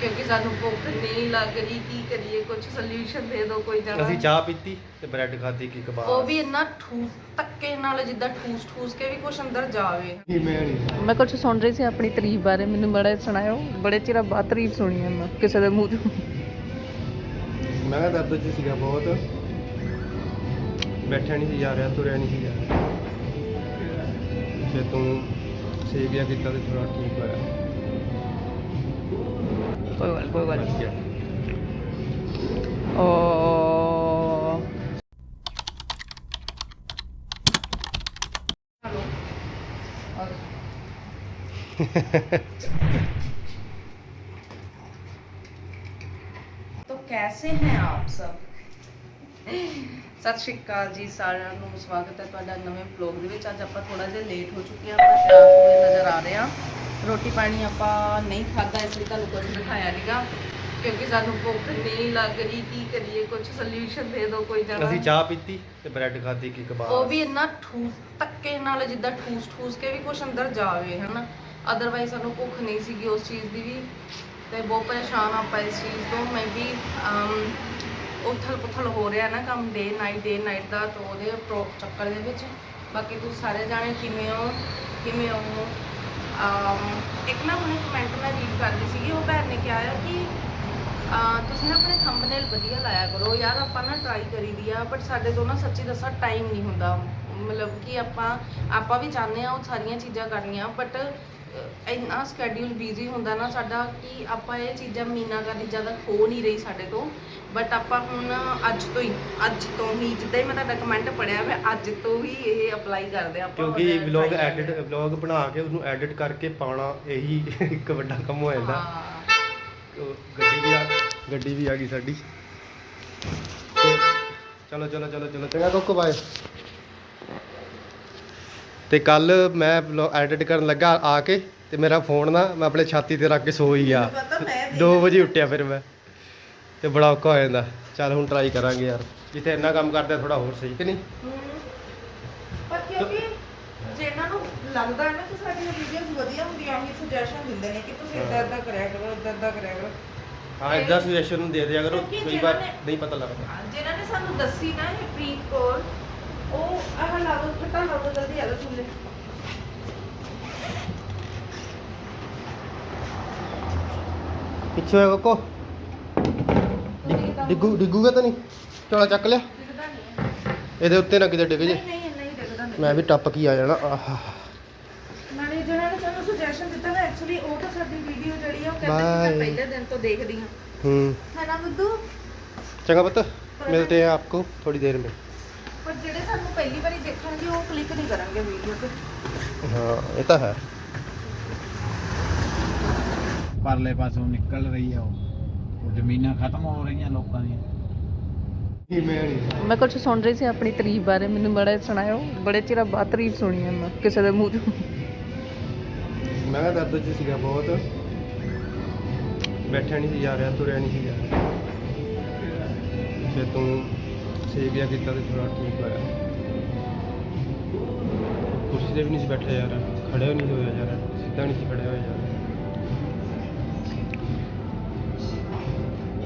ਕਿਉਂਕਿ ਸਾਨੂੰ ਭੁੱਖ ਨਹੀਂ ਲੱਗ ਰਹੀ ਕੀ ਕਰੀਏ? ਕੁਝ ਸੋਲੂਸ਼ਨ ਦੇ ਦਿਓ ਕੋਈ ਜਣਾ ਅਸੀਂ ਚਾਹ ਪੀਤੀ ਤੇ ਬ੍ਰੈਡ ਖਾਧੀ ਕੀ ਕਬਾਬ। ਉਹ ਵੀ ਇੰਨਾ ਠੂਸ ਧੱਕੇ ਨਾਲ ਜਿੱਦਾਂ ਠੂਸ ਠੂਸ ਕੇ ਵੀ ਕੁਝ ਅੰਦਰ ਜਾਵੇ। ਮੈਂ ਨਹੀਂ ਮੈਂ ਕੁਝ ਸੁਣ ਰਹੀ ਸੀ ਆਪਣੀ ਤਾਰੀਫ ਬਾਰੇ ਮੈਨੂੰ ਬੜਾ ਸੁਣਾਇਓ। ਬੜੇ ਚਿਰ ਬਾਅਦ ਤਾਰੀਫ ਸੁਣੀ ਮੈਂ ਕਿਸੇ ਦੇ ਮੂੰਹ ਤੋਂ। ਮੈਂ ਕਿਹਾ ਦਰਦ ਚ ਸੀਗਾ ਬਹੁਤ। ਬੈਠਿਆ ਨਹੀਂ ਸੀ ਜਾ ਰਿਹਾ ਤੁਰਿਆ ਨਹੀਂ ਸੀ ਜਾ ਰਿਹਾ ਫਿਰ ਤੂੰ ਸੇਵਿਆ ਕੀਤਾ ਤੇ ਥੋੜਾ ਠੀਕ ਹੋਇਆ। ਕੋਈ ਗੱਲ ਕੋਈ ਗੱਲ ਬਚ ਗਿਆ ਓ तो कैसे हैं आप सब ਸਤਿ ਸ਼੍ਰੀ ਅਕਾਲ ਜੀ ਸਾਰਿਆਂ ਨੂੰ ਸਵਾਗਤ ਹੈ ਤੁਹਾਡਾ ਨਵੇਂ ਵਲੌਗ ਦੇ ਵਿੱਚ ਅੱਜ ਆਪਾਂ ਥੋੜਾ ਜਿਹਾ ਲੇਟ ਹੋ ਚੁੱਕੇ ਹਾਂ ਆਪਾਂ ਤਿਆਰ ਹੋਏ ਨਜ਼ਰ ਆ ਰਹੇ ਹਾਂ ਰੋਟੀ ਪਾਣੀ ਆਪਾਂ ਨਹੀਂ ਖਾਦਾ ਇਸ ਲਈ ਤੁਹਾਨੂੰ ਕੁਝ ਦਿਖਾਇਆ ਨਹੀਂਗਾ ਕਿਉਂਕਿ ਸਾਨੂੰ ਭੁੱਖ ਨਹੀਂ ਲੱਗ ਰਹੀ ਕੀ ਕਰੀਏ ਕੁਝ ਸੋਲੂਸ਼ਨ ਦੇ ਦਿਓ ਕੋਈ ਜਣਾ ਅਸੀਂ ਚਾਹ ਪੀਤੀ ਤੇ ਬ੍ਰੈਡ ਖਾਧੀ ਕੀ ਕਬਾਬ ਉਹ ਵੀ ਇੰਨਾ ਠੂਸ ਧੱਕੇ ਨਾਲ ਜਿੱਦਾਂ ਠੂਸ ਠੂਸ ਕੇ ਵੀ ਕੁਝ ਅੰਦਰ ਜਾਵੇ ਹਨਾ। ਅਦਰਵਾਈਜ਼ ਸਾਨੂੰ ਭੁੱਖ ਨਹੀਂ ਸੀਗੀ ਉਸ ਚੀਜ਼ ਦੀ ਵੀ। ਤੇ ਬਹੁਤ ਪਰੇਸ਼ਾਨ ਆਪਾਂ ਇਸ ਚੀਜ਼ ਤੋਂ। ਮੈਂ ਵੀ ਉਥਲ ਪੁਥਲ ਹੋ ਰਿਹਾ ਨਾ ਕੰਮ ਡੇ ਨਾਈਟ ਡੇ ਨਾਈਟ ਦਾ ਤਾਂ ਉਹਦੇ ਪ੍ਰੋ ਚੱਕਰ ਦੇ ਵਿੱਚ। ਬਾਕੀ ਤੁਸੀਂ ਸਾਰੇ ਜਾਣੇ ਕਿਵੇਂ ਹੋ? ਕਿਵੇਂ ਹੋ? ਇੱਕ ਨਾ ਹੁਣੇ ਕਮੈਂਟ ਮੈਂ ਰੀਡ ਕਰਦੀ ਸੀਗੀ, ਉਹ ਭੈਣ ਨੇ ਕਿਹਾ ਆ ਕਿ ਤੁਸੀਂ ਨਾ ਆਪਣੇ ਥੰਬਨੇਲ ਵਧੀਆ ਲਾਇਆ ਕਰੋ। ਯਾਰ, ਆਪਾਂ ਨਾ ਟਰਾਈ ਕਰੀਦੀ ਆ ਬਟ ਸਾਡੇ ਤੋਂ ਨਾ ਸੱਚੀ ਦੱਸਾਂ ਟਾਈਮ ਨਹੀਂ ਹੁੰਦਾ। ਮਤਲਬ ਕਿ ਆਪਾਂ ਆਪਾਂ ਵੀ ਚਾਹੁੰਦੇ ਆ ਉਹ ਸਾਰੀਆਂ ਚੀਜ਼ਾਂ ਕਰਨੀਆਂ ਬਟ ਇੰਨਾ ਸਕੇਡਿਊਲ ਬਿਜ਼ੀ ਹੁੰਦਾ ਨਾ ਸਾਡਾ ਕਿ ਆਪਾਂ ਇਹ ਚੀਜ਼ਾਂ ਮੀਨਾ ਕਰਨੀ ਜ਼ਿਆਦਾ ਹੋ ਨਹੀਂ ਰਹੀ ਸਾਡੇ ਤੋਂ। ਬਟ ਆਪਾਂ ਹੁਣ ਅੱਜ ਤੋਂ ਹੀ ਅੱਜ ਤੋਂ ਹੀ ਜਿੱਦਾਂ ਹੀ ਮੈਂ ਤੁਹਾਡਾ ਕਮੈਂਟ ਪੜਿਆ ਮੈਂ ਅੱਜ ਤੋਂ ਹੀ ਇਹ ਅਪਲਾਈ ਕਰਦੇ ਆਪਾਂ ਕਿਉਂਕਿ ਵਲੌਗ ਐਡਿਟ ਵਲੌਗ ਬਣਾ ਕੇ ਉਹਨੂੰ ਐਡਿਟ ਕਰਕੇ ਪਾਉਣਾ ਇਹੀ ਇੱਕ ਵੱਡਾ ਕੰਮ ਹੋ। ਜਾਂਦਾ। ਗੱਡੀ ਵੀ ਆ ਗੱਡੀ ਵੀ ਆ ਗਈ ਸਾਡੀ। ਚਲੋ ਚਲੋ ਚਲੋ ਚਲੋ ਚੰਗਾ ਕੋਕੋ ਬਾਏ ਤੇ ਕੱਲ ਮੈਂ ਐਡਿਟ ਕਰਨ ਲੱਗਾ ਆ ਕੇ ਤੇ ਮੇਰਾ ਫੋਨ ਨਾ ਮੈਂ ਆਪਣੇ ਛਾਤੀ ਤੇ ਰੱਖ ਕੇ ਸੋ ਹੀ ਗਿਆ 2 ਵਜੇ ਉੱਠਿਆ ਫਿਰ ਮੈਂ। ਤੇ ਬੜਾ ਔਖਾ ਹੋ ਜਾਂਦਾ। ਚੱਲ ਹੁਣ ਟਰਾਈ ਕਰਾਂਗੇ ਯਾਰ। ਜਿੱਥੇ ਇੰਨਾ ਕੰਮ ਕਰਦੇ ਥੋੜਾ ਹੋਰ ਸਹੀ ਕਿ ਨਹੀਂ? ਪਰ ਕਿਉਂਕਿ ਜਿਹਨਾਂ ਨੂੰ ਲੱਗਦਾ ਹੈ ਨਾ ਕਿ ਸਾਡੀਆਂ ਵੀਡੀਓਜ਼ ਵਧੀਆ ਹੁੰਦੀਆਂ ਉਹੀ ਸੁਜੈਸ਼ਨ ਦਿੰਦੇ ਨੇ ਕਿ ਤੁਸੀਂ ਇਦਾਂ ਇਦਾਂ ਕਰਿਆ ਕਰੋ ਇਦਾਂ ਇਦਾਂ ਕਰਿਆ ਕਰੋ। ਹਾਂ ਇਦਾਂ ਸੁਜੈਸ਼ਨ ਨੂੰ ਦੇ ਦਿਆ ਕਰੋ ਕਿਉਂਕਿ ਕਈ ਵਾਰ ਜਿਹਨਾਂ ਨੇ- ਨਹੀਂ ਪਤਾ ਲੱਗਦਾ। ਜਿਨ੍ਹਾਂ ਨੇ ਸਾਨੂੰ ਦੱਸੀ ਨਾ ਇਹ ਪ੍ਰੀਤ ਕੌਰ ਉਹ ਆਹ ਲਾ ਦੋ ਫਟਾ ਲਾ ਦੋ ਜਲਦੀ ਆ ਲੋ ਸੁਣ ਲੈ। ਪਿੱਛੇ ਹੋਇਆ ਕੋਕੋ। ਡਿੱਗੂ ਡਿੱਗੂਗਾ ਤਾਂ ਨਹੀਂ? ਚੋਲਾ ਚੱਕ ਲਿਆ। ਇਹਦੇ ਉੱਤੇ ਨਾ ਕਿਤੇ ਡਿੱਗ ਜੇ। ਮੈਂ ਵੀ ਟੱਪ ਕੇ ਆ ਜਾਣਾ। ਚੰਗਾ ਪੁੱਤ ਮਿਲਤੇ ਹੈ ਆਪਕੋ ਥੋੜੀ ਦੇਰ ਮੇਂ ਪਰ ਜਿਹੜੇ ਸਾਨੂੰ ਪਹਿਲੀ ਵਾਰੀ ਦੇਖਣਗੇ ਉਹ ਕਲਿੱਕ ਨਹੀਂ ਕਰਨਗੇ ਵੀਡੀਓ ਤੇ। ਹਾਂ ਇਹ ਤਾਂ ਹੈ। ਪਰਲੇ ਪਾਸੋਂ ਨਿਕਲ ਰਹੀ ਆ ਉਹ। ਜ਼ਮੀਨਾਂ ਖਤਮ ਹੋ ਰਹੀਆਂ ਲੋਕਾਂ ਦੀਆਂ। ਮੈਂ ਕੁਝ ਸੁਣ ਰਹੀ ਸੀ ਆਪਣੀ ਤਾਰੀਫ ਬਾਰੇ ਮੈਨੂੰ ਬੜਾ ਸੁਣਾਇਓ ਬੜੇ ਚਿਰ ਬਾਅਦ ਤਾਰੀਫ ਸੁਣੀ ਹੈ ਮੈਂ ਕਿਸੇ ਦੇ ਮੂੰਹ ਤੋਂ ਮੈਂ ਕਿਹਾ ਦਰਦ ਚ ਸੀਗਾ ਬਹੁਤ। ਬੈਠਿਆ ਨਹੀਂ ਸੀ ਜਾ ਰਿਹਾ ਤੁਰਿਆ ਨਹੀਂ ਸੀ ਜਾ ਰਿਹਾ। ਫਿਰ ਤੂੰ ਸੇਵਿਆ ਕੀਤਾ ਤੇ ਥੋੜਾ ਠੀਕ ਹੋਇਆ। ਕੁਰਸੀ ਤੇ ਵੀ ਨਹੀਂ ਸੀ ਬੈਠਿਆ ਜਾ ਰਿਹਾ ਖੜਿਆ ਨਹੀਂ ਹੋਇਆ ਜਾ ਰਿਹਾ ਸਿੱਧਾ ਨਹੀਂ ਸੀ ਖੜਿਆ ਹੋਇਆ ਜਾ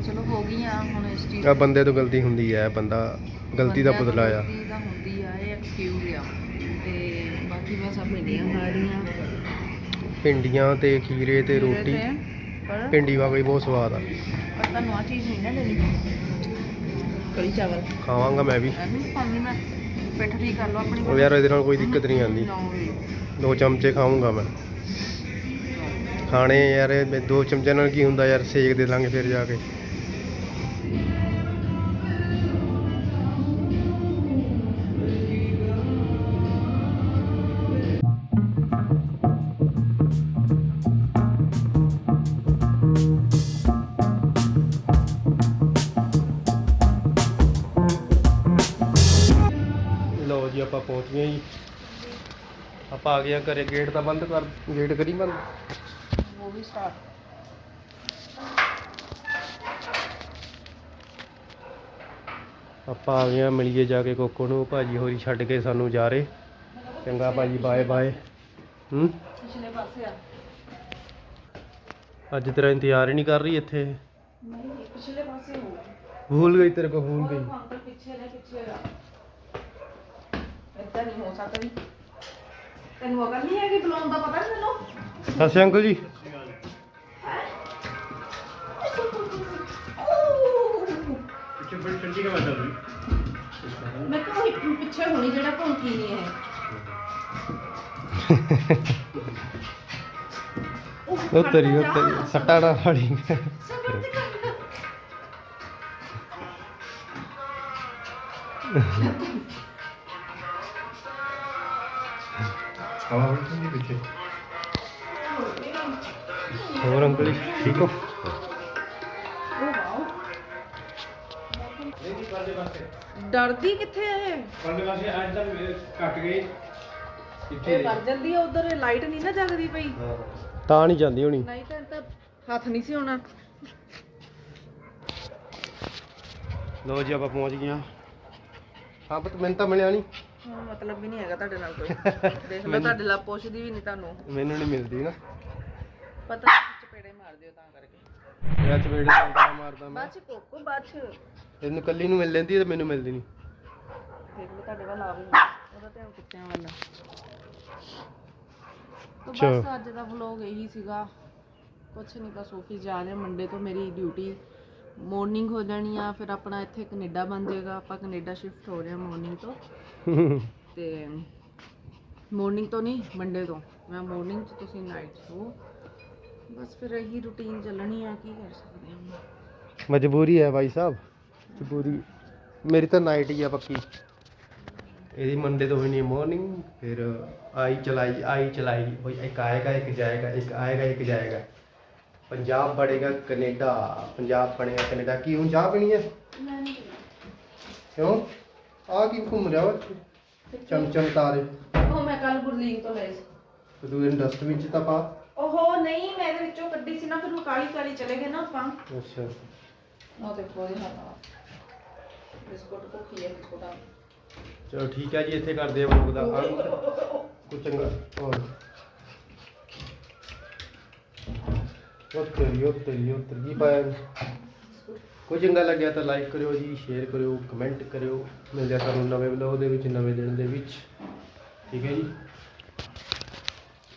ਤੇ ਚਲੋ ਹੋ ਗਈ ਆ ਹੁਣ ਇਸ ਚੀਜ਼ ਆ ਬੰਦੇ ਤੋਂ ਗਲਤੀ ਹੁੰਦੀ ਹੈ ਬੰਦਾ ਗਲਤੀ ਦਾ ਬਦਲਾ ਆ। ਗਲਤੀ ਦਾ ਹੁੰਦੀ ਆ ਇਹ ਐਕਸਕਿਊਜ਼ ਆ। ਤੇ ਬਾਕੀ ਮੈਂ ਸਭ ਇੰਡੀਆਂ ਖਾ ਰਹੀ ਹਾਂ ਭਿੰਡੀਆਂ ਤੇ ਖੀਰੇ ਤੇ ਰੋਟੀ। ਪਰ ਭਿੰਡੀ ਵਾਕਈ ਬਹੁਤ ਸਵਾਦ ਆ। ਪਰ ਤੁਹਾਨੂੰ ਆ ਚੀਜ਼ ਨਹੀਂ ਨਾ ਦੇਣੀ। ਕੜੀ ਚਾਵਲ। ਖਾਵਾਂਗਾ ਮੈਂ ਵੀ। ਪਾਣੀ ਮੈਂ ਪਿੱਠ ਠੀਕ ਕਰ ਲਓ ਆਪਣੀ ਉਹ ਯਾਰ ਇਹਦੇ ਨਾਲ ਕੋਈ ਦਿੱਕਤ ਨਹੀਂ ਆਉਂਦੀ। ਦੋ ਚਮਚੇ ਖਾਊਂਗਾ ਮੈਂ। ਖਾਣੇ ਯਾਰ ਦੋ ਚਮਚਿਆਂ ਨਾਲ ਕੀ ਹੁੰਦਾ ਯਾਰ ਸੇਕ ਦੇ ਲਾਂਗੇ ਫਿਰ ਜਾ ਕੇ। ਆਪਾਂ ਪਹੁੰਚ ਗਏ ਜੀ। ਆਪਾਂ ਆ ਗਏ ਆ ਘਰੇ ਗੇਟ ਤਾਂ ਬੰਦ ਕਰ ਗੇਟ ਕਰੀ ਬੰਦ? ਉਹ ਵੀ ਸਟਾਰਟ ਆਪਾਂ ਆ ਗਏ ਆ ਮਿਲੀਏ ਜਾ ਕੇ ਕੋਕੋ ਨੂੰ। ਭਾਜੀ ਹੋਰੀ ਛੱਡ ਕੇ ਸਾਨੂੰ ਜਾ ਰਹੇ। ਚੰਗਾ ਭਾਜੀ ਬਾਏ ਬਾਏ ਹੂੰ? ਪਿਛਲੇ ਪਾਸੇ ਆ ਅੱਜ ਤੇਰਾ ਇੰਤਜ਼ਾਰ ਹੀ ਨਹੀਂ ਕਰ ਰਹੀ ਇੱਥੇ। ਨਹੀਂ ਪਿਛਲੇ ਪਾਸੇ ਹੋ ਭੁੱਲ ਗਈ ਤੇਰੇ ਕੋ ਭੁੱਲ ਗਈ। ਪਿੱਛੇ ਨੇ ਪਿੱਛੇ ਦਾ ਏਦਾਂ ਨਹੀਂ ਹੋ ਸਕਦੀ। ਤੈਨੂੰ ਅਗਰ ਨਹੀਂ ਹੈਗੀ ਬੁਲਾਉਣ ਦਾ ਪਤਾ ਨਹੀਂ ਤੈਨੂੰ? ਸਤਿ ਸ਼੍ਰੀ ਅਕਾਲ ਜੀ। ਪਿੱਛੇ ਬੜੀ ਠੰਡੀ ਹਵਾ ਚੱਲ ਰਹੀ। ਮੈਂ ਕਿਹਾ ਉਹੀ ਪਿੱਛੇ ਹੋਣੀ ਜਿਹੜਾ ਭੌਂਕੀ ਨਹੀਂ ਹੈ। ਉਹ ਤੇਰੀ ਉਹ ਤੇਰੀ ਸੱਟਾ ਨਾ ਫਾੜੀ। ਸਬਰ ਤੇ ਕਰ ਡਰਦੀ ਕਿੱਥੇ ਹੈ ਪਰਲੇ ਪਾਸੇ ਅੱਜ ਤੱਕ ਕੱਟ ਗਏ ਇਹ ਕਰ ਜਾਂਦੀ ਆ ਉਧਰ ਲਾਈਟ ਨਹੀਂ ਨਾ ਜਗਦੀ ਪਈ। ਤਾਂ ਨਹੀਂ ਜਾਂਦੀ ਹੋਣੀ। ਨਹੀਂ ਤਾਂ ਤਾਂ ਹੱਥ ਨਹੀਂ ਸੀ ਹੋਣਾ। ਲੋ ਜੀ ਆਪਾਂ ਪਹੁੰਚ ਗਏ ਹਾਂ ਹਾਂ ਪਰ ਮੈਨੂੰ ਤਾਂ ਮਿਲਿਆ ਨਹੀਂ ਹਾਂ ਮਤਲਬ ਵੀ ਨਹੀਂ ਹੈਗਾ ਤੁਹਾਡੇ ਨਾਲ ਕੋਈ। ਦੇਖ ਲਓ ਤੁਹਾਡੇ ਨਾਲ ਪੁੱਛਦੀ ਵੀ ਨਹੀਂ ਤੁਹਾਨੂੰ। ਮੈਨੂੰ ਨਹੀਂ ਮਿਲਦੀ ਨਾ। ਪਤਾ ਨਹੀਂ ਚਪੇੜੇ ਮਾਰ ਦਿਓ ਤਾਂ ਕਰਕੇ। ਮੈਂ ਚਵੇੜੇ ਦਾ ਅੰਦਰ ਮਾਰਦਾ ਮੈਂ? ਬਾਅਦ ਚ ਕੋਕੋ ਬਾਅਦ ਚ। ਇਹਨੂੰ ਕੱਲੀ ਨੂੰ ਮਿਲ ਲੈਂਦੀ ਤੇ ਮੈਨੂੰ ਮਿਲਦੀ ਨਹੀਂ। ਦੇਖ ਲਓ ਤੁਹਾਡੇ ਵੱਲ ਆ ਵੀ ਨਹੀਂ। ਉਹਦਾ ਧਿਆਨ ਕੁੱਤਿਆਂ ਵੱਲ ਆ। ਤਾਂ ਅੱਛਾ। ਬਸ ਅੱਜ ਦਾ ਵਲੌਗ ਇਹੀ ਸੀਗਾ। ਕੁਛ ਨਹੀਂ ਬਸ ਆਫਿਸ ਜਾ ਰਹੇ ਮੰਡੇ ਤੋਂ ਮੇਰੀ ਡਿਊਟੀ ਮਾਰਨਿੰਗ ਹੋ ਜਾਣੀ ਆ ਫਿਰ ਆਪਣਾ ਇੱਥੇ ਕੈਨੇਡਾ ਬਣ ਜਾਏਗਾ। ਆਪਾਂ ਕੈਨੇਡਾ ਸ਼ਿਫਟ ਹੋ ਰਹੇ ਹਾਂ ਮਾਰਨਿੰਗ ਤੋਂ। ਤੇ ਮਾਰਨਿੰਗ ਤੋਂ ਨਹੀਂ ਮੰਡੇ ਤੋਂ। ਮੈਂ ਮਾਰਨਿੰਗ ਚ ਤੁਸੀਂ ਨਾਈਟ ਹੋ। ਬਸ ਫਿਰ ਇਹੀ ਰੁਟੀਨ ਚੱਲਣੀ ਆ ਕੀ ਕਰ ਸਕਦੇ ਹਾਂ ਮਜਬੂਰੀ ਹੈ ਭਾਈ ਸਾਹਿਬ। ਮਜਬੂਰੀ। ਮੇਰੀ ਤਾਂ ਨਾਈਟ ਹੀ ਆ ਪੱਕੀ। ਇਹਦੀ ਮੰਡੇ ਤੋਂ ਹੋਣੀ ਮਾਰਨਿੰਗ ਫਿਰ ਆਈ ਚਲਾਈ ਆਈ ਚਲਾਈ। ਕੋਈ ਇੱਕ ਆਏਗਾ ਇੱਕ ਜਾਏਗਾ ਇੱਕ ਆਏਗਾ ਇੱਕ ਜਾਏਗਾ। ਪੰਜਾਬ ਬੜੇਗਾ ਕੈਨੇਡਾ ਪੰਜਾਬ ਬਣੇਗਾ ਕੈਨੇਡਾ। ਕੀ ਹੁਣ ਚਾਹ ਪੀਣੀ ਹੈ? ਨਹੀਂ ਕਿਉਂ? ਆ ਕੀ ਘੁੰਮ ਰਿਹਾ ਵਾ ਚਮਚਮ ਤਾਰੇ। ਉਹ ਮੈਂ ਕੱਲ ਗੁਰਲੀਨ ਤੋਂ ਲਏ ਸੀ। ਤੇ ਤੂੰ ਇਹਨੂੰ ਡਸਟਬਿਨ ਚ ਤਾਂ ਪਾ। ਉਹ ਨਹੀਂ ਮੈਂ ਇਹਦੇ ਵਿੱਚੋਂ ਕੱਢੀ ਸੀ ਨਾ ਫਿਰ ਉਹ ਕਾਲੀ ਕਾਲੀ ਚਲੇ ਗਏ ਨਾ ਆਪਾਂ। ਅੱਛਾ। ਉਹ ਦੇਖੋ ਇਹ ਹੱਥਾਂ ਬਿਸਕੁਟ ਭੁੱਖੀ ਹੈ ਬਿਸਕੁਟ ਆ ਚਲੋ ਠੀਕ ਹੈ ਜੀ ਇੱਥੇ ਕਰਦੇ ਆ ਬਲੌਗ ਦਾ। ਅੰਤ ਕੁਝ ਚੰਗਾ। ਹੋਰ। ਉਹ ਤੇਰੀ ਉਹ ਤੇਰੀ ਪਾਇਆ ਕੋਈ ਚੰਗਾ ਲੱਗਿਆ ਤਾਂ ਲਾਈਕ ਕਰਿਓ ਜੀ ਸ਼ੇਅਰ ਕਰਿਓ ਕਮੈਂਟ ਕਰਿਓ। ਮਿਲਦੇ ਆ ਤੁਹਾਨੂੰ ਨਵੇਂ ਬਲੌਗ ਦੇ ਵਿੱਚ, ਨਵੇਂ ਦਿਨ ਦੇ ਵਿੱਚ। ਠੀਕ ਹੈ ਜੀ?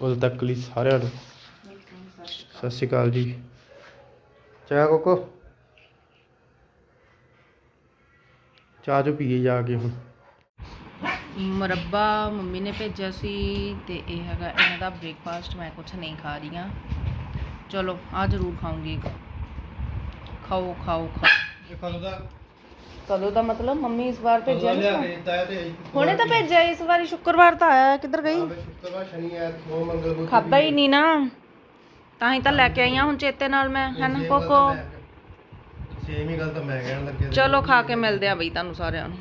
ਉਦੋਂ ਤੱਕ ਲਈ ਸਾਰਿਆਂ ਨੂੰ। ਸਤਿ ਸ਼੍ਰੀ ਅਕਾਲ ਜੀ। ਚਾਹ ਕੋਕੋ। ਚਾਹ ਜੋ ਪੀਏ ਜਾ ਕੇ ਹੁਣ। ਮੁਰੱਬਾ ਮੰਮੀ ਨੇ ਭੇਜਿਆ ਸੀ ਤੇ ਇਹ ਹੈਗਾ, ਇਹਨਾਂ ਦਾ ਬ੍ਰੇਕਫਾਸਟ ਮੈਂ ਕੁਝ ਨਹੀਂ ਖਾ ਰਹੀ ਹਾਂ। ਚਲੋ ਆ ਜ਼ਰੂਰ ਖਾਊਂਗੀ ਖਾਓ ਖਾਓ ਖਾਓ। ਇਹ ਕਦੋਂ ਦਾ। ਕਦੋਂ ਦਾ ਮਤਲਬ ਮੰਮੀ ਇਸ ਵਾਰ ਭੇਜਿਆ ਲਿਆ ਨਹੀਂ ਕੇ ਦਿੱਤਾ ਹੈ ਤੇ ਹੁਣੇ ਤਾਂ ਭੇਜਿਆ ਇਸ ਵਾਰੀ ਸ਼ੁੱਕਰਵਾਰ ਤਾਂ ਆਇਆ ਕਿੱਧਰ ਗਈ? ਹਾਂ, ਬਈ ਸ਼ੁੱਕਰਵਾਰ ਸ਼ਨੀ ਐਤ ਸੋਮ ਮੰਗਲ ਬੁੱਧ ਖਾਦਾ ਹੀ ਨਹੀਂ ਨਾ ਤਾਂ ਹੀ ਤਾਂ ਲੈ ਕੇ ਆਈ ਹਾਂ ਹੁਣ ਚੇਤੇ ਨਾਲ ਮੈਂ ਹਨ ਕੋਕੋ? ਸੇਮ ਹੀ ਗੱਲ ਤਾਂ ਮੈਂ ਕਹਿਣ ਲੱਗਿਆ। ਚਲੋ ਖਾ ਕੇ ਮਿਲਦੇ ਆ ਬਈ ਤੁਹਾਨੂੰ ਸਾਰਿਆਂ ਨੂੰ।